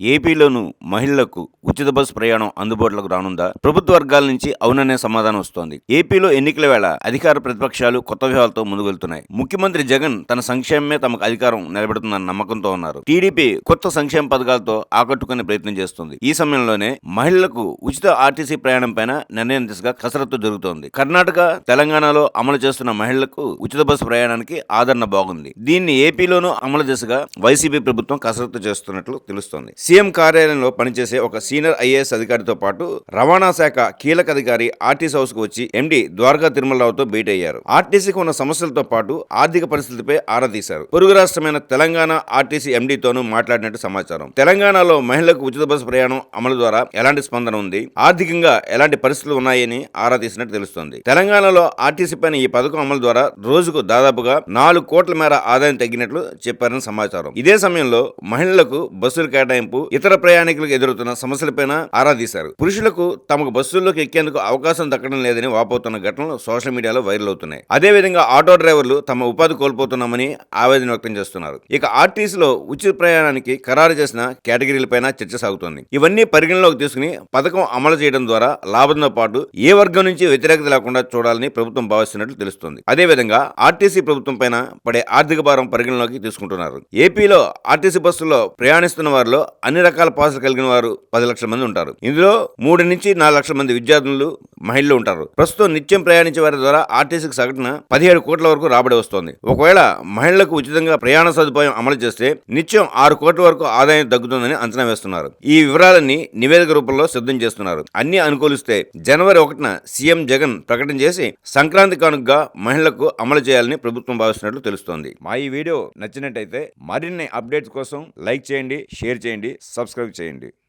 ఏపీలోను మహిళలకు ఉచిత బస్సు ప్రయాణం అందుబాటులోకి రానుందా? ప్రభుత్వ వర్గాల నుంచి అవుననే సమాధానం వస్తోంది. ఏపీలో ఎన్నికల వేళ అధికార ప్రతిపక్షాలు కొత్త వ్యూహాలతో ముందుకెళ్తున్నాయి. ముఖ్యమంత్రి జగన్ తన సంక్షేమమే తమకు అధికారం నిలబెడుతుందన్న నమ్మకంతో ఉన్నారు. టీడీపీ కొత్త సంక్షేమ పథకాలతో ఆకట్టుకునే ప్రయత్నం చేస్తుంది. ఈ సమయంలోనే మహిళలకు ఉచిత ఆర్టీసీ ప్రయాణం పైన నిర్ణయం దిశగా కసరత్తు జరుగుతోంది. కర్ణాటక తెలంగాణలో అమలు చేస్తున్న మహిళలకు ఉచిత బస్సు ప్రయాణానికి ఆదరణ బాగుంది. దీన్ని ఏపీలోనూ అమలు దిశగా వైసీపీ ప్రభుత్వం కసరత్తు చేస్తున్నట్లు తెలుస్తోంది. సీఎం కార్యాలయంలో పనిచేసే ఒక సీనియర్ ఐఏఎస్ అధికారితో పాటు రవాణా శాఖ కీలక అధికారి ఆర్టీసీ హౌస్కు వచ్చి ఎండి ద్వారకా తిరుమలరావుతో భేటీ అయ్యారు. ఆర్టీసీకి ఉన్న సమస్యలతో పాటు ఆర్థిక పరిస్థితిపై ఆరా తీశారు. పొరుగు రాష్ట్రమైన తెలంగాణ ఆర్టీసీ ఎండీతోనూ మాట్లాడినట్టు సమాచారం. తెలంగాణలో మహిళలకు ఉచిత బస్సు ప్రయాణం అమలు ద్వారా ఎలాంటి స్పందన ఉంది? ఆర్థికంగా ఎలాంటి పరిస్థితులు ఉన్నాయని ఆరా తీసినట్టు తెలుస్తోంది. తెలంగాణలో ఆర్టీసీ పైన ఈ పథకం అమలు ద్వారా రోజుకు దాదాపుగా నాలుగు కోట్ల మేర ఆదాయం తగ్గినట్లు చెప్పారని సమాచారం. ఇదే సమయంలో మహిళలకు బస్సులు కేటాయింపు ఇతర ప్రయాణికులకు ఎదురవుతున్న సమస్యలపైన ఆరా తీశారు. పురుషులకు తమకు బస్సుల్లోకి ఎక్కేందుకు అవకాశం దక్కడం లేదని వాపోతున్న ఘటనలు సోషల్ మీడియాలో వైరల్ అవుతున్నాయి. అదేవిధంగా ఆటో డ్రైవర్లు తమ ఉపాధి కోల్పోతున్నామని ఆవేదన వ్యక్తం చేస్తున్నారు. ఇక ఆర్టీసీలో ఉచిత ప్రయాణానికి ఖరారు చేసిన కేటగిరీలపైన చర్చ సాగుతోంది. ఇవన్నీ పరిగణలోకి తీసుకుని పథకం అమలు చేయడం ద్వారా లాభంతో పాటు ఏ వర్గం నుంచి వ్యతిరేకత లేకుండా చూడాలని ప్రభుత్వం భావిస్తున్నట్లు తెలుస్తోంది. అదేవిధంగా ఆర్టీసీ ప్రభుత్వం పైన పడే ఆర్థిక భారం పరిగణలోకి తీసుకుంటున్నారు. ఏపీలో ఆర్టీసీ బస్సుల్లో ప్రయాణిస్తున్న వారిలో అన్ని రకాల పాసులు కలిగిన వారు పది లక్షల మంది ఉంటారు. ఇందులో మూడు నుంచి నాలుగు లక్షల మంది విద్యార్థులు మహిళలు ఉంటారు. ప్రస్తుతం నిత్యం ప్రయాణించే వారి ద్వారా ఆర్టీసీకి సగటున పదిహేడు కోట్ల వరకు రాబడి వస్తోంది. ఒకవేళ మహిళలకు ఉచితంగా ప్రయాణ సదుపాయం అమలు చేస్తే నిత్యం ఆరు కోట్ల వరకు ఆదాయం తగ్గుతుందని అంచనా వేస్తున్నారు. ఈ వివరాలన్నీ నివేదిక రూపంలో సిద్ధం చేస్తున్నారు. అన్ని అనుకూలిస్తే జనవరి ఒకటిన సీఎం జగన్ ప్రకటన చేసి సంక్రాంతి కానుకగా మహిళలకు అమలు చేయాలని ప్రభుత్వం భావిస్తున్నట్లు తెలుస్తోంది. మా ఈ వీడియో నచ్చినట్టయితే మరిన్ని అప్డేట్స్ కోసం లైక్ చేయండి షేర్ చేయండి సబ్స్క్రైబ్ చేయండి.